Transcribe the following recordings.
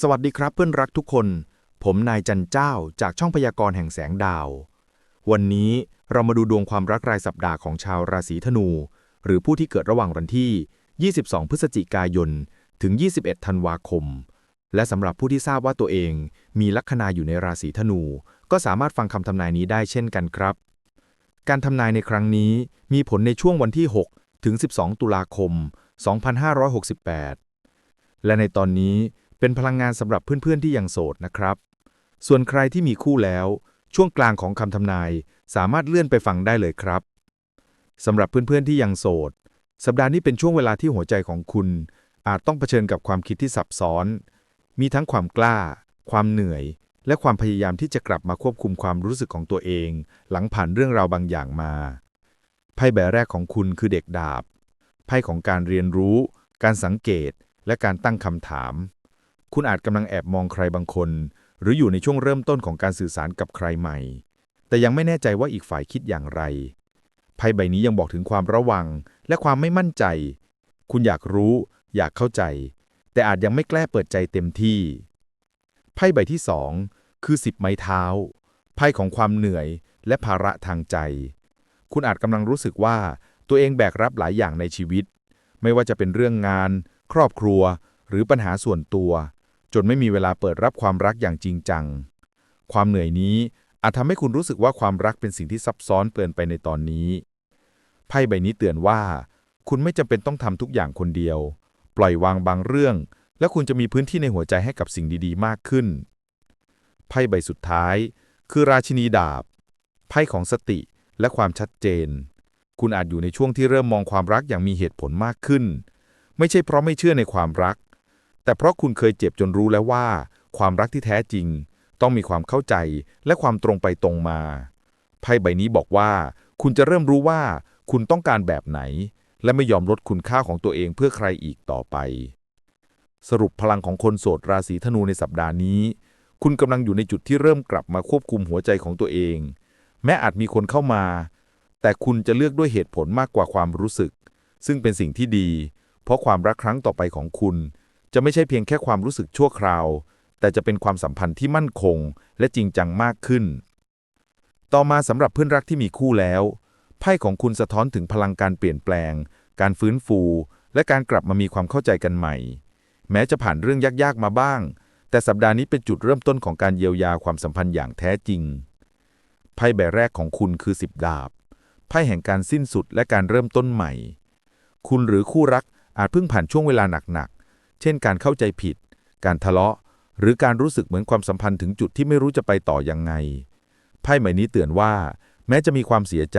สวัสดีครับเพื่อนรักทุกคน ผมนายจันเจ้าจากช่องพยากรณ์แห่งแสงดาว วันนี้เรามาดูดวงความรักรายสัปดาห์ของชาวราศีธนู หรือผู้ที่เกิดระหว่างวันที่ 22 พฤศจิกายน ถึง 21 ธันวาคม และสำหรับผู้ที่ทราบว่าตัวเอง มีลัคนาอยู่ในราศีธนู ก็สามารถฟังคำทำนายนี้ได้เช่นกันครับ การทำนายในครั้งนี้มีผลในช่วงวันที่ 6 ถึง 12 ตุลาคม 2568 และในตอนนี้ เป็นพลังงานสำหรับเพื่อนๆที่ยังโสดนะครับ ส่วนใครที่มีคู่แล้ว ช่วงกลางของคำทำนาย สามารถเลื่อนไปฟังได้เลยครับสำหรับเพื่อนๆที่ยังโสด สัปดาห์นี้เป็นช่วงเวลาที่หัวใจของคุณ อาจต้องเผชิญกับความคิดที่ซับซ้อน มีทั้งความกล้า ความเหนื่อย และความพยายามที่จะกลับมาควบคุมความรู้สึกของตัวเอง หลังผ่านเรื่องราวบางอย่างมาไพ่ใบแรกของคุณคือเด็กดาบไพ่ของการเรียนรู้ การสังเกต และการตั้งคำถาม คุณอาจกำลังแอบมองใครบางคน หรืออยู่ในช่วงเริ่มต้นของการสื่อสารกับใครใหม่ แต่ยังไม่แน่ใจว่าอีกฝ่ายคิดอย่างไร ไพ่ใบนี้ยังบอกถึงความระวังและความไม่มั่นใจ คุณอยากรู้ อยากเข้าใจ แต่อาจยังไม่แกล้เปิดใจเต็มที่ ไพ่ใบที่สองคือสิบไม้เท้า ไพ่ของความเหนื่อยและภาระทางใจ คุณอาจกำลังรู้สึกว่าตัวเองแบกรับหลายอย่างในชีวิต ไม่ว่าจะเป็นเรื่องงาน ครอบครัว หรือปัญหาส่วนตัว จนไม่มีเวลาเปิดรับความรักอย่างจริงจัง ความเหนื่อยนี้อาจทำให้คุณรู้สึกว่าความรักเป็นสิ่งที่ซับซ้อนเกินไปในตอนนี้ ไพ่ใบนี้เตือนว่า คุณไม่จำเป็นต้องทำทุกอย่างคนเดียว ปล่อยวางบางเรื่อง และคุณจะมีพื้นที่ในหัวใจให้กับสิ่งดีๆ มากขึ้น ไพ่ใบสุดท้าย คือราชินีดาบ ไพ่ของสติและความชัดเจน คุณอาจอยู่ในช่วงที่เริ่มมองความรักอย่างมีเหตุผลมากขึ้น ไม่ใช่เพราะไม่เชื่อในความรัก แต่เพราะคุณเคยเจ็บจนรู้แล้วว่า ความรักที่แท้จริง ต้องมีความเข้าใจและความตรงไปตรงมา ไพ่ใบนี้บอกว่า คุณจะเริ่มรู้ว่า คุณต้องการแบบไหน และไม่ยอมลดคุณค่าของตัวเองเพื่อใครอีกต่อไป สรุปพลังของคนโสดราศีธนูในสัปดาห์นี้ คุณกำลังอยู่ในจุดที่เริ่มกลับมาควบคุมหัวใจของตัวเอง แม้อาจมีคนเข้ามา แต่คุณจะเลือกด้วยเหตุผลมากกว่าความรู้สึก ซึ่งเป็นสิ่งที่ดี เพราะความรักครั้งต่อไปของคุณ จะไม่ใช่เพียงแค่ความรู้สึกชั่วคราว แต่จะเป็นความสัมพันธ์ที่มั่นคง และจริงจังมากขึ้น ต่อมาสำหรับเพื่อนรักที่มีคู่แล้ว ไพ่ของคุณสะท้อนถึงพลังการเปลี่ยนแปลง การฟื้นฟู และการกลับมามีความเข้าใจกันใหม่ แม้จะผ่านเรื่องยากๆมาบ้าง แต่สัปดาห์นี้เป็นจุดเริ่มต้นของการเยียวยาความสัมพันธ์อย่างแท้จริง ไพ่ใบแรกของคุณคือสิบดาบ ไพ่แห่งการสิ้นสุดและการเริ่มต้นใหม่ คุณหรือคู่รักอาจเพิ่งผ่านช่วงเวลาหนักๆ เช่นการเข้าใจผิด การทะเลาะ หรือการรู้สึกเหมือนความสัมพันธ์ถึงจุดที่ไม่รู้จะไปต่อยังไง ไพ่ใบนี้เตือนว่า แม้จะมีความเสียใจ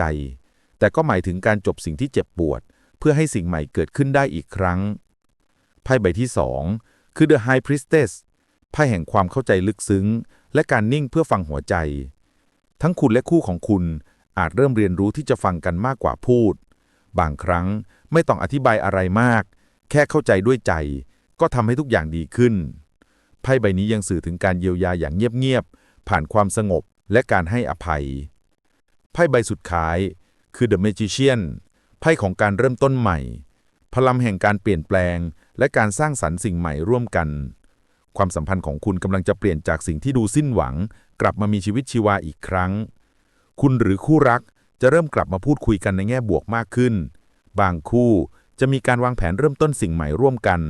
แต่ก็หมายถึงการจบสิ่งที่เจ็บปวด เพื่อให้สิ่งใหม่เกิดขึ้นได้อีกครั้ง ไพ่ใบที่สองคือ The High Priestess ไพ่แห่งความเข้าใจลึกซึ้ง และการนิ่งเพื่อฟังหัวใจ ทั้งคุณและคู่ของคุณอาจเริ่มเรียนรู้ที่จะฟังกันมากกว่าพูด บางครั้งไม่ต้องอธิบายอะไรมาก แค่เข้าใจด้วยใจ ก็ทำให้ทุกอย่างดีขึ้น ไพ่ใบนี้ยังสื่อถึงการเยียวยาอย่างเงียบๆ ผ่านความสงบและการให้อภัย ไพ่ใบสุดท้าย คือ The Magician ไพ่ของการเริ่มต้นใหม่ พลังแห่งการเปลี่ยนแปลง และการสร้างสรรค์สิ่งใหม่ร่วมกัน ความสัมพันธ์ของคุณกำลังจะเปลี่ยนจากสิ่งที่ดูสิ้นหวัง กลับมามีชีวิตชีวาอีกครั้ง คุณหรือคู่รักจะเริ่มกลับมาพูดคุยกันในแง่บวกมากขึ้น บางคู่จะมีการวางแผนเริ่มต้นสิ่งใหม่ร่วมกัน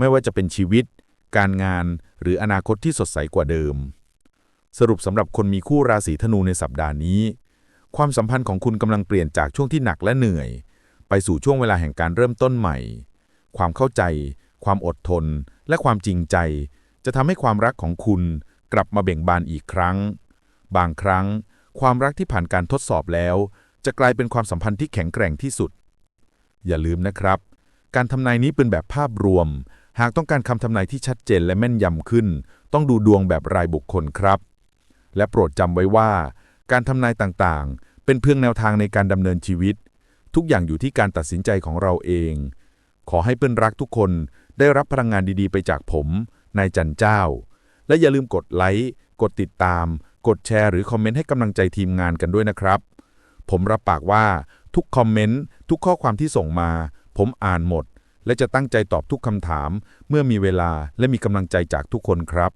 ไม่ว่าจะเป็นชีวิต การงาน หรืออนาคตที่สดใสกว่าเดิม สรุปสำหรับคนมีคู่ราศีธนูในสัปดาห์นี้ ความสัมพันธ์ของคุณกำลังเปลี่ยนจากช่วงที่หนักและเหนื่อย ไปสู่ช่วงเวลาแห่งการเริ่มต้นใหม่ ความเข้าใจ ความอดทน และความจริงใจ จะทำให้ความรักของคุณกลับมาเบ่งบานอีกครั้ง บางครั้ง ความรักที่ผ่านการทดสอบแล้ว จะกลายเป็นความสัมพันธ์ที่แข็งแกร่งที่สุด อย่าลืมนะครับ การทำนายนี้เป็นแบบภาพรวมหากต้องการคำทำนายที่ชัดเจนและแม่นยำขึ้น ต้องดูดวงแบบรายบุคคลครับ และโปรดจำไว้ว่า การทำนายต่างๆ เป็นเพียงแนวทางในการดำเนินชีวิต ทุกอย่างอยู่ที่การตัดสินใจของเราเอง ขอให้เพื่อนรักทุกคนได้รับพลังงานดีๆ ไปจากผม นายจันเจ้า และอย่าลืมกดไลค์ กดติดตาม กดแชร์หรือคอมเมนต์ให้กำลังใจทีมงานกันด้วยนะครับ ผมรับปากว่าทุกคอมเมนต์ ทุกข้อความที่ส่งมา ผมอ่านหมด และจะตั้งใจตอบทุกคำถาม เมื่อมีเวลาและมีกำลังใจจากทุกคนครับ